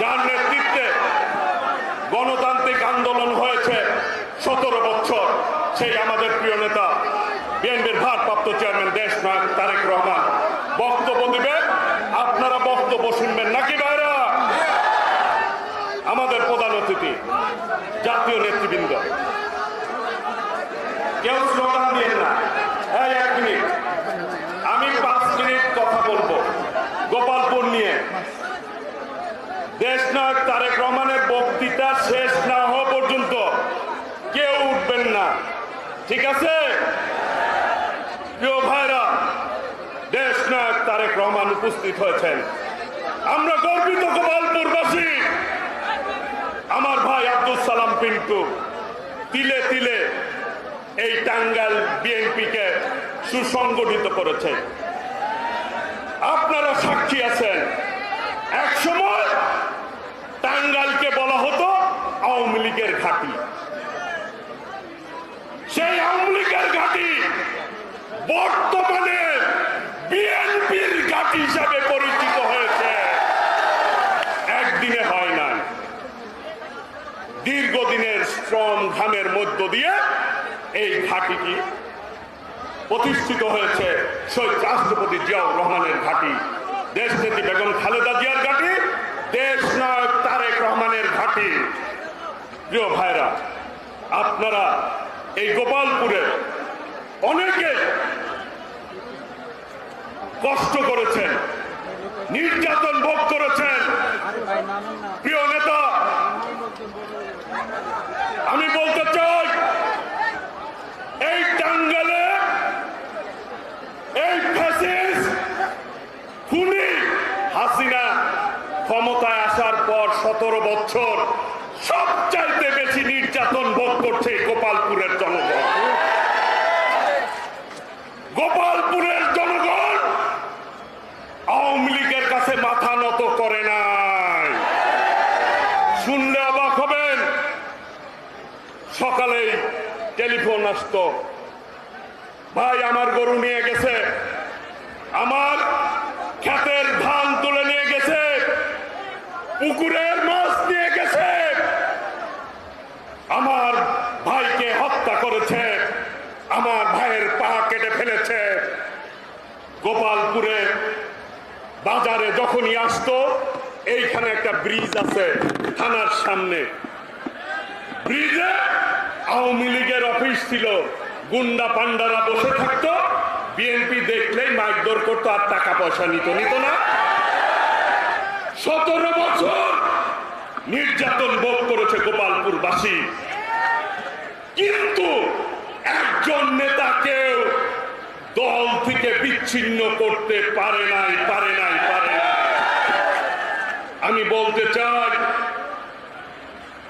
যার নেতৃত্বে গণতান্ত্রিক আন্দোলন হয়েছে সতেরো বছর, সেই আমাদের প্রিয় নেতা, বিএনপির ভারপ্রাপ্ত চেয়ারম্যান দেশ নায়ক তারেক রহমান। বক্তব্য দিবে আপনারা বক্তব্য শুনবেন নাকি ভাইরা আমাদের প্রধান অতিথি, জাতীয় নেতৃবৃন্দ কেউ স্লোগান দিয়ে না এই এক মিনিট আমি পাঁচ মিনিট কথা বলব গোপালপুর নিয়ে দেশ নায়ক তারেক রহমানের বক্তৃতা শেষ না হওয়া পর্যন্ত কেউ উঠবেন না। ঠিক আছে? প্রিয় ভাইরা, দেশ নায়ক তারেক রহমান উপস্থিত হয়েছেন। আমরা গর্বিত গোপালপুরবাসী। আমার ভাই আব্দুল সালাম পিন্টু তিলে তিলে এই টাঙ্গাইল বিএনপিকে সুসংগঠিত করেছে আপনারা সাক্ষী আছেন এক সময় টাঙ্গাইলকে বলা হতো আওয়ামী লীগের ঘাঁটি সেই আওয়ামী লীগের ঘাঁটি বর্তমানে ঘাঁটি হিসাবে পরিচিত হয়েছে। একদিনে হয় নাই দীর্ঘদিনের শ্রম ঘামের মধ্য দিয়ে এই ঘাঁটিটি প্রতিষ্ঠিত হয়েছে শহীদ রাষ্ট্রপতি জিয়াউর রহমানের ঘাঁটি। দেশ নেত্রী বেগম খালেদা জিয়ার ঘাঁটি দেশ নায়ক তারেক রহমানের ঘাঁটি। প্রিয় ভাইরা, আপনারা এই গোপালপুরে অনেকে কষ্ট করেছেন, নির্যাতন ভোগ করেছেন। প্রিয় নেতা, আমি বলতে চাই, এই টাঙ্গালে এই ফ্যাসিস খুনি হাসিনা ক্ষমতায় আসার পর সতেরো বছর সবচাইতে বেশি নির্যাতন ভোগ করছে গোপালপুরের জনগণ। গোপালপুরের জনগণ আওয়ামী লীগের কাছে মাথা নত করে নাই। শুনলে অবাক হবেন। সকালেই টেলিফোন আসতো। ভাই, আমার গরু নিয়ে গেছে। আমার ক্ষেতের ধান তুলে নিয়ে গেছে। পুকুরের মাছ নিয়ে গেছে। আমার ভাইকে হত্যা করেছে। আমার ভাইয়ের পা কেটে ফেলেছে। গোপালপুরে বাজারে যখনই আসতো, এইখানে একটা ব্রিজ আছে থানার সামনে। ব্রিজে আওয়ামী লীগের অফিস ছিল। গুন্ডা পান্ডারা বসে থাকতো বিএনপি দেখলেই মাইকদর করতো, আর টাকা পয়সা নিত নিত না। সতেরো বছর নির্যাতন ভোগ করেছে গোপালপুরবাসী। কিন্তু একজন নেতাকেও দল থেকে বিচ্ছিন্ন করতে পারে নাই পারে নাই পারে নাই। আমি বলতে চাই,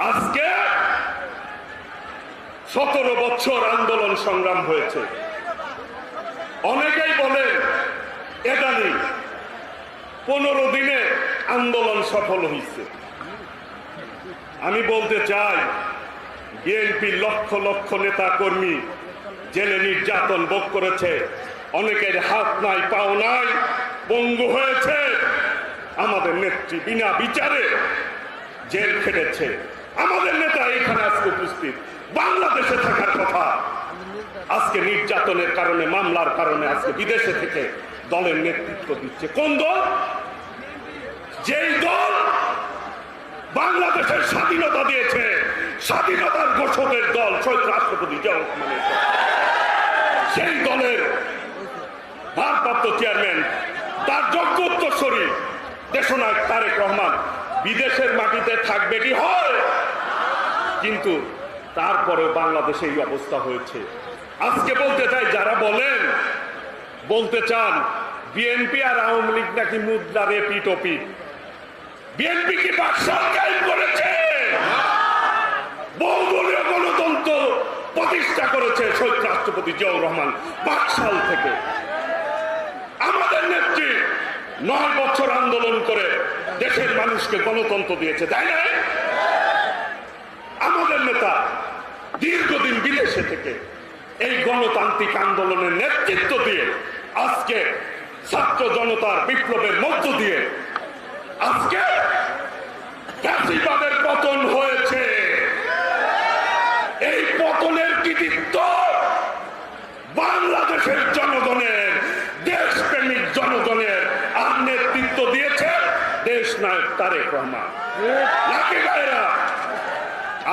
আজকে সতেরো বছর আন্দোলন সংগ্রাম হয়েছে। অনেকেই বলেন এদানি পনেরো দিনে আন্দোলন সফল হয়েছে আমি বলতে চাই, বিএনপি লক্ষ লক্ষ নেতা কর্মী জেলে নির্যাতন ভোগ করেছে। অনেকের হাত নাই, পাও নাই পঙ্গু হয়েছে। আমাদের নেত্রী বিনা বিচারে জেল খেটেছে। আমাদের নেতা এখানে আজকে উপস্থিত। বাংলাদেশে থাকার কথা। আজকে নির্যাতনের কারণে, মামলার কারণে আজকে বিদেশে থেকে দলের নেতৃত্ব দিচ্ছে। কোন দল? যেই দল বাংলাদেশের স্বাধীনতা দিয়েছে। স্বাধীনতার ঘোষকের দল, শহীদ রাষ্ট্রপতি জিয়াউর দল। সেই দলের ভারপ্রাপ্ত চেয়ারম্যান। তার যোগ্য যোগ্যোত্তরস্বরী দেশনায়ক তারেক রহমান বিদেশের মাটিতে থাকবে কি হয়? কিন্তু তারপরেও বাংলাদেশে এই অবস্থা হয়েছে। আজকে বলতে চাই, যারা বলেন, বলতে চান, বিএনপি আর আওয়ামী লীগ নাকি মুদ্রার এপিট ওপিট বিএনপি কি বাকশাল কায়েম করেছে? গণতন্ত্র প্রতিষ্ঠা করেছে শহীদ রাষ্ট্রপতি জিয়াউর রহমান বাকশাল থেকে। আমাদের নেত্রী নয় বছর আন্দোলন করে দেশের মানুষকে গণতন্ত্র দিয়েছে, তাই না? আমাদের নেতা দীর্ঘদিন বিদেশে থেকে এই গণতান্ত্রিক আন্দোলনের নেতৃত্ব দিয়ে আজকে ছাত্র জনতার বিপ্লবের মধ্য দিয়ে আজকে ফ্যাসিবাদের পতন হয়েছে এই পতনের কৃতিত্ব বাংলাদেশের জনগণের, দেশপ্রেমিক জনগণের আর নেতৃত্ব দিয়েছে দেশ নায়ক তারেক রহমান।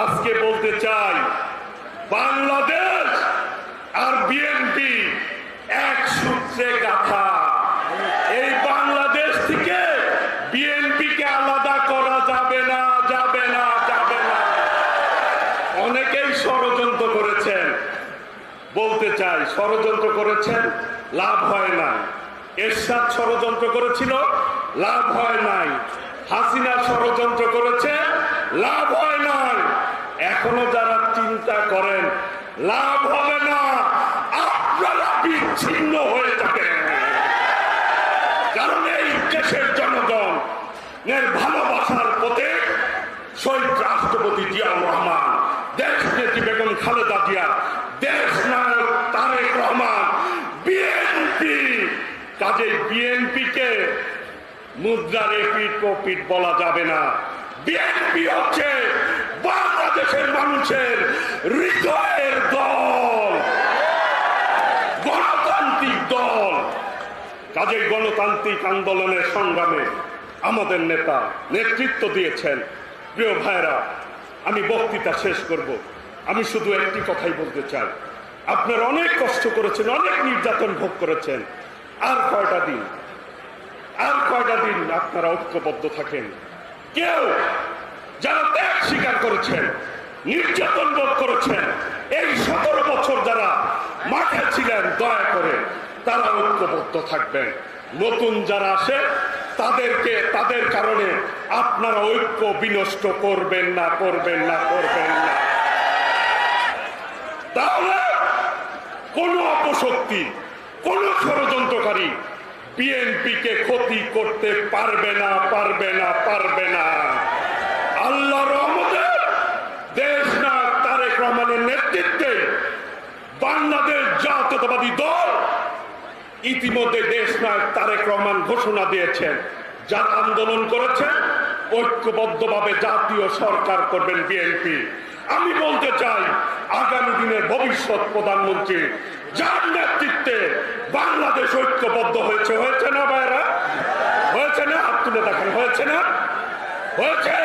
আজকে বলতে চাই, বাংলাদেশ আর বিএনপি এক সূত্রে গাথা এই বাংলাদেশ থেকে বিএনপি কে আলাদা করা যাবে না যাবে না যাবে না অনেকেই ষড়যন্ত্র করেছেন বলতে চাই, ষড়যন্ত্র করেছেন, লাভ হয় নাই। এরশাদ ষড়যন্ত্র করেছিল, লাভ হয় নাই। হাসিনা ষড়যন্ত্র করেছে, লাভ হয় নাই। এখনও যারা চিন্তা করেন, লাভ হবে না, আপনারা বিচ্ছিন্ন হয়ে যাবেন। কারণ এই দেশের জনগণ ভালোবাসার পথে শহীদ রাষ্ট্রপতি জিয়াউর রহমান দেশ নেত্রী বেগম খালেদা জিয়া দেশ নায়ক তারেক রহমান, বিএনপি। কাজে বিএনপি কে মুদ্রার এপিট কপিট বলা যাবে না। বিএনপি হচ্ছে বাংলাদেশের মানুষের হৃদয়ের দল, গণতান্ত্রিক দল। কাজে গণতান্ত্রিক আন্দোলনের সংগ্রামে আমাদের নেতা নেতৃত্ব দিয়েছেন। প্রিয় ভাইরা আমি বক্তৃতা শেষ করব। আমি শুধু একটি কথাই বলতে চাই। আপনারা অনেক কষ্ট করেছেন, অনেক নির্যাতন ভোগ করেছেন। আর কয়টা দিন? আর কয়টা দিন আপনারা ঐক্যবদ্ধ থাকেন? কেউ যারা ত্যাগ স্বীকার করেছেন, নির্যাতন ভোগ করেছেন, এই সতেরো বছর যারা মাঠে ছিলেন, দয়া করে তারা ঐক্যবদ্ধ থাকবেন। নতুন যারা আসে, তাদেরকে, তাদের কারণে আপনারা ঐক্য বিনষ্ট করবেন না করবেন না করবেন না। কোন অপশক্তি, কোন ষড়যন্ত্রকারী বিএনপি কে ক্ষতি করতে পারবে না পারবে না পারবে না। আল্লাহ রহমতে দেশ না তারেক রহমানের নেতৃত্বে বাংলাদেশ জাতীয়তাবাদী দল ইতিমধ্যে দেশ নায়ক তারেক রহমান ঘোষণা দিয়েছেন, যারা আন্দোলন করেছেন ঐক্যবদ্ধভাবে জাতীয় সরকার করবেন বিএনপি। আমি বলতে চাই, আগামী দিনের ভবিষ্যৎ প্রধানমন্ত্রী যার নেতৃত্বে বাংলাদেশ ঐক্যবদ্ধ হয়েছে হয়েছে না বাইরা হয়েছে না? হাত তুলে দেখেন, হয়েছে না? হয়েছে!